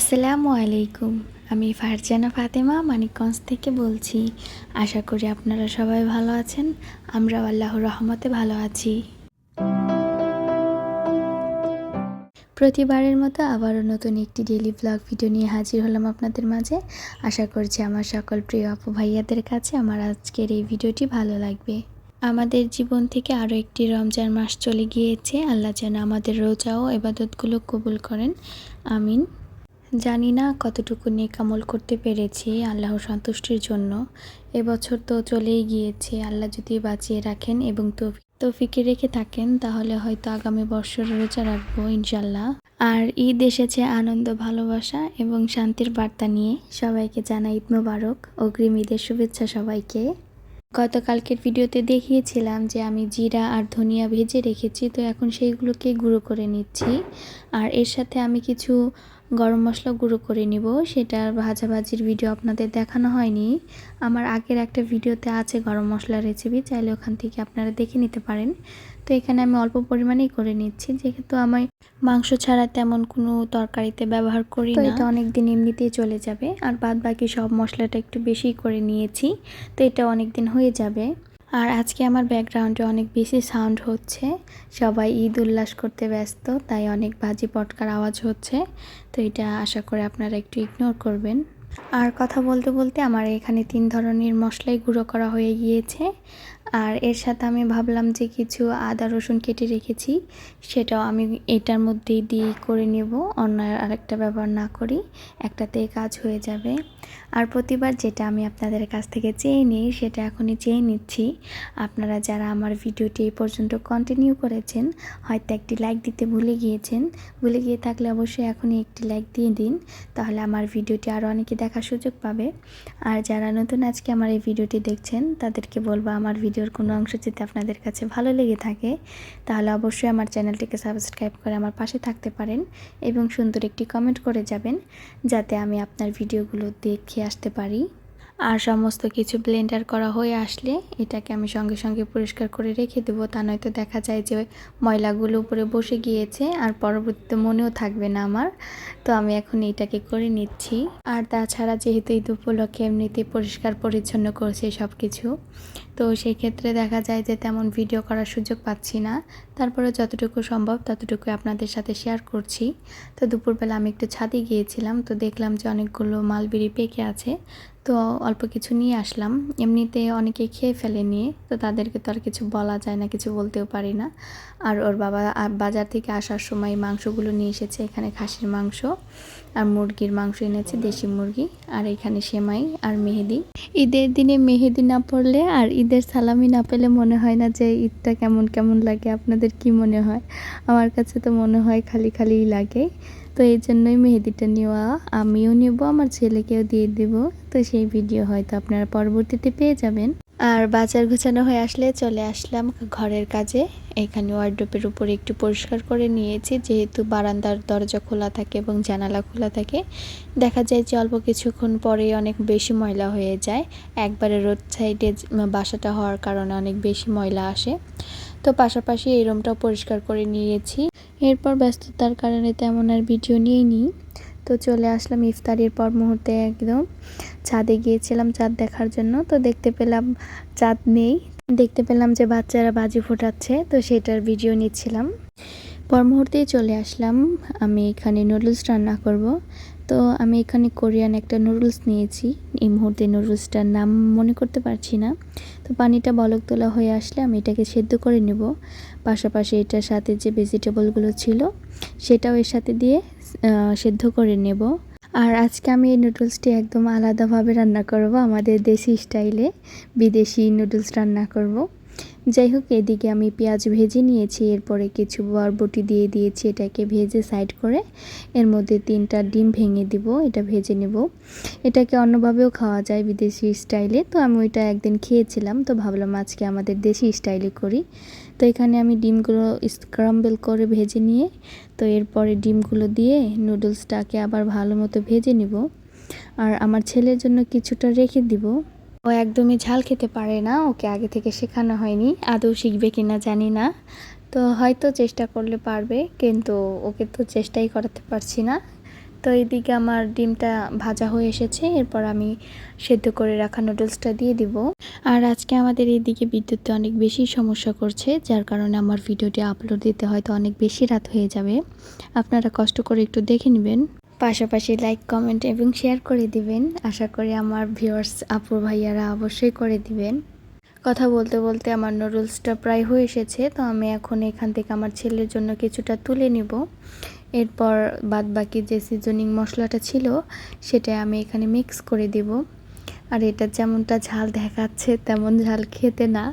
আসসালামু আলাইকুম। আমি ফারজানা ফাতেমা, মানিকগঞ্জ থেকে বলছি। আশা করি আপনারা সবাই ভালো আছেন। আমরা আল্লাহর রহমতে ভালো আছি। প্রতিবারের মতো আবারও নতুন একটি ডেলি ব্লগ ভিডিও নিয়ে হাজির হলাম আপনাদের মাঝে। আশা করছি আমার সকল প্রিয় আপু ভাইয়াদের কাছে আমার আজকের এই ভিডিওটি ভালো লাগবে। আমাদের জীবন থেকে আরও একটি রমজান মাস চলে গিয়েছে। আল্লাহ যেন আমাদের রোজা ও এবাদতগুলো কবুল করেন। আমিন। জানি না কতটুকু নেক আমল করতে পেরেছি আল্লাহ সন্তুষ্টির জন্য। এবছর তো চলেই গিয়েছে। আল্লাহ যদি বাঁচিয়ে রাখেন এবং তৌফি- তৌফিকে রেখে থাকেন, তাহলে হয়তো আগামী বছর রোজা রাখব ইনশাল্লাহ আর ঈদ এসেছে আনন্দ, ভালোবাসা এবং শান্তির বার্তা নিয়ে। সবাইকে জানা ঈদ মোবারক। অগ্রিম ঈদের শুভেচ্ছা সবাইকে। গতকালকের ভিডিওতে দেখিয়েছিলাম যে আমি জিরা আর ধনিয়া ভেজে রেখেছি, তো এখন সেইগুলোকে গুঁড়ো করে নিচ্ছি। আর এর সাথে আমি কিছু গরম মশলা গুঁড়ো করে নিব। সেটার ভাজাভাজির ভিডিও আপনাদের দেখানো হয়নি। আমার আগের একটা ভিডিওতে আছে গরম মশলার রেসিপি চাইলে ওখান থেকে আপনারা দেখে নিতে পারেন। তো এখানে আমি অল্প পরিমাণেই করে নিচ্ছি যেহেতু আমি মাংস ছাড়া তেমন কোনো তরকারিতে ব্যবহার করি না। এটা অনেক দিন এমনিতেই চলে যাবে। আর বাদ বাকি সব মশলাটা একটু বেশি করে নিয়েছি তো এটা অনেক দিন হয়ে যাবে। আর আজকে আমার ব্যাকগ্রাউন্ডে অনেক বেশি সাউন্ড হচ্ছে। সবাই ঈদ উল্লাস করতে ব্যস্ত, তাই অনেক বাজি পটকার আওয়াজ হচ্ছে। তো এটা আশা করে আপনারা একটু ইগনোর করবেন। আর কথা বলতে বলতে আমার এখানে তিন ধরনের মশলাই গুঁড়ো করা হয়ে গিয়েছে। আর এর সাথে আমি ভাবলাম যে কিছু আদা, রসুন কেটে রেখেছি, সেটাও আমি এটার মধ্যেই দিয়ে করে নেব। অন্য আরেকটা ব্যবহার না করি একটাতেই কাজ হয়ে যাবে। আর প্রতিবার যেটা আমি আপনাদের কাছ থেকে চেয়ে নিই, সেটা এখনই চেয়ে নিচ্ছি। আপনারা যারা আমার ভিডিওটি এই পর্যন্ত কন্টিনিউ করেছেন, হয়তো একটি লাইক দিতে ভুলে গিয়েছেন। ভুলে গিয়ে থাকলে অবশ্যই এখনই একটি লাইক দিয়ে দিন। তাহলে আমার ভিডিওটি আরও অনেকে দেখার সুযোগ পাবে। আর যারা নতুন আজকে আমার এই ভিডিওটি দেখছেন, তাদেরকে বলব আমার ভিডিওর কোনো অংশ যদি আপনাদের কাছে ভালো লেগে থাকে, তাহলে অবশ্যই আমার চ্যানেলটিকে সাবস্ক্রাইব করে আমার পাশে থাকতে পারেন এবং সুন্দর একটি কমেন্ট করে যাবেন, যাতে আমি আপনার ভিডিওগুলো দেখে আসতে পারি। আর সমস্ত কিছু ব্লেন্ডার করা হয়ে আসলে এটাকে আমি সঙ্গে সঙ্গে পরিষ্কার করে রেখে দেবো। তা নয়তো দেখা যায় যে ময়লাগুলো উপরে বসে গিয়েছে আর পরবর্তীতে মনেও থাকবে না আমার। তো আমি এখন এটাকে করে নিচ্ছি। আর তাছাড়া যেহেতু ঈদ উপলক্ষে এমনিতে পরিষ্কার পরিচ্ছন্ন করছে সব কিছু তো সেই ক্ষেত্রে দেখা যায় যে তেমন ভিডিও করার সুযোগ পাচ্ছি না। তারপরে যতটুকু সম্ভব ততটুকু আপনাদের সাথে শেয়ার করছি। তো দুপুরবেলা আমি একটু ছাদে গিয়েছিলাম, তো দেখলাম যে অনেকগুলো মালবিড়ি পেকে আছে। তো অল্প কিছু নিয়ে আসলাম। এমনিতে অনেকে খেয়ে ফেলে নিয়ে তো তাদেরকে তো আর কিছু বলা যায় না, কিছু বলতেও পারি না। আর ওর বাবা বাজার থেকে আসার সময় মাংসগুলো নিয়ে এসেছে, এখানে খাসির মাংস আর মুরগির মাংস এনেছে, দেশি মুরগি আর এখানে সেমাই আর মেহেদি। ঈদের দিনে মেহেদি না পড়লে আর ঈদের সালামি না পেলে মনে হয় না যে ঈদটা কেমন কেমন লাগে। আপনাদের কি মনে হয়? আমার কাছে তো মনে হয় খালি খালিই লাগে। তো এই জন্যই মেহেদিটা নেওয়া। আমিও নেব, আমার ছেলেকেও দিয়ে দেব। তো সেই ভিডিও হয়তো আপনারা পরবর্তীতে পেয়ে যাবেন। আর বাজার গুছানো হয়ে আসলে চলে আসলাম ঘরের কাজে। এখানে ওয়ার্ড্রোপের উপরে একটু পরিষ্কার করে নিয়েছি, যেহেতু বারান্দার দরজা খোলা থাকে এবং জানালা খোলা থাকে। দেখা যায় যে অল্প কিছুক্ষণ পরে অনেক বেশি ময়লা হয়ে যায়। একবারে রোড সাইডে বাসাটা হওয়ার কারণে অনেক বেশি ময়লা আসে। তো পাশাপাশি এই রুমটাও পরিষ্কার করে নিয়েছি। এরপর ব্যস্ততার কারণে তেমন আর ভিডিও নিয়ে নিই। তো চলে আসলাম ইফতারির পর মুহূর্তে একদম। ছাদে গিয়েছিলাম চাঁদ দেখার জন্য, তো দেখতে পেলাম চাঁদ নেই। দেখতে পেলাম যে বাচ্চারা বাজি ফোটাচ্ছে, তো সেটার ভিডিও নিচ্ছিলাম। পর মুহূর্তেই চলে আসলাম, আমি এখানে নুডলস রান্না করব। তো আমি এখানে কোরিয়ান একটা নুডলস নিয়েছি, এই মুহূর্তে নুডলসটার নাম মনে করতে পারছি না। তো পানিটা বলক তোলা হয়ে আসলে আমি এটাকে সেদ্ধ করে নেব। পাশাপাশি এটার সাথে যে ভেজিটেবলগুলো ছিল সেটাও এর সাথে দিয়ে সেদ্ধ করে নেব। আর আজকে আমি এই নুডলসটি একদম আলাদাভাবে রান্না করব, আমাদের দেশি স্টাইলে বিদেশি নুডলস রান্না করব। যাই হোক এদিকে আমি পেঁয়াজ ভেজে নিয়েছি, এরপরে কিছু বরবটি দিয়ে দিয়েছি এটাকে ভেজে সাইড করে। এর মধ্যে তিনটা ডিম ভেঙে দিব, এটা ভেজে নেব। এটাকে অন্যভাবেও খাওয়া যায় বিদেশি স্টাইলে তো আমি ওইটা একদিন খেয়েছিলাম, তো ভাবলাম আজকে আমাদের দেশি স্টাইলে করি। তো এখানে আমি ডিমগুলো স্ক্রাম্বল করে ভেজে নিয়ে, তো এরপরে ডিমগুলো দিয়ে নুডলসটাকে আবার ভালো মতো ভেজে নিব। আর আমার ছেলের জন্য কিছুটা রেখে দিব। ও একদমই ঝাল খেতে পারে না, ওকে আগে থেকে শেখানো হয়নি, আদৌ শিখবে কিনা জানি না। তো হয়তো চেষ্টা করলে পারবে, কিন্তু ওকে তো চেষ্টাই করাতে পারছি না। তো এইদিকে আমার ডিমটা ভাজা হয়ে এসেছে, এরপর আমি সেদ্ধ করে রাখা নুডলসটা দিয়ে দিব। আর আজকে আমাদের এইদিকে বিদ্যুৎটা অনেক বেশি সমস্যা করছে, যার কারণে আমার ভিডিওটি আপলোড দিতে হয়তো অনেক বেশি রাত হয়ে যাবে। আপনারা কষ্ট করে একটু দেখে নেবেন। পাশাপাশি লাইক কমেন্ট এবং শেয়ার করে দিবেন। আশা করি আমার ভিউয়ার্স আপুর ভাইয়ারা অবশ্যই করে দিবেন। কথা বলতে বলতে আমার নুডলসটা প্রায় হয়ে এসেছে, তো আমি এখন এখান থেকে আমার ছেলের জন্য কিছুটা তুলে নিব। এরপর বাদ বাকি যে সিজনিং মশলাটা ছিল, সেটা আমি এখানে মিক্স করে দিব। আর এটা যেমনটা ঝাল দেখাচ্ছে, তেমন ঝাল খেতে না।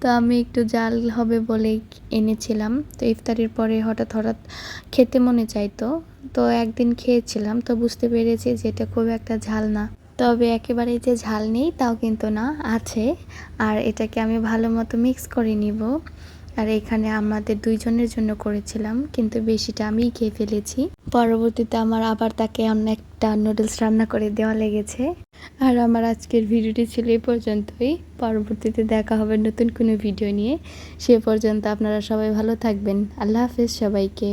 তো আমি একটু জাল হবে বলে এনেছিলাম। তো ইফতারির পরে হঠাৎ হঠাৎ খেতে মনে চাইতো। তো একদিন খেয়েছিলাম, তো বুঝতে পেরেছি যে এটা খুব একটা ঝাল না। তবে একেবারে যে ঝাল নেই তাও কিন্তু না, আছে। আর এটাকে আমি ভালো মতো মিক্স করে নিব। আর এখানে আমাদের দুইজনের জন্য করেছিলাম, কিন্তু বেশিটা আমিই খেয়ে ফেলেছি। পরবর্তীতে আমার আবার তাকে অনেকটা নুডলস রান্না করে দেওয়া লেগেছে। আর আমার আজকের ভিডিওটি ছিল এই পর্যন্তই। পরবর্তীতে দেখা হবে নতুন কোনো ভিডিও নিয়ে। সে পর্যন্ত আপনারা সবাই ভালো থাকবেন। আল্লাহ হাফেজ সবাইকে।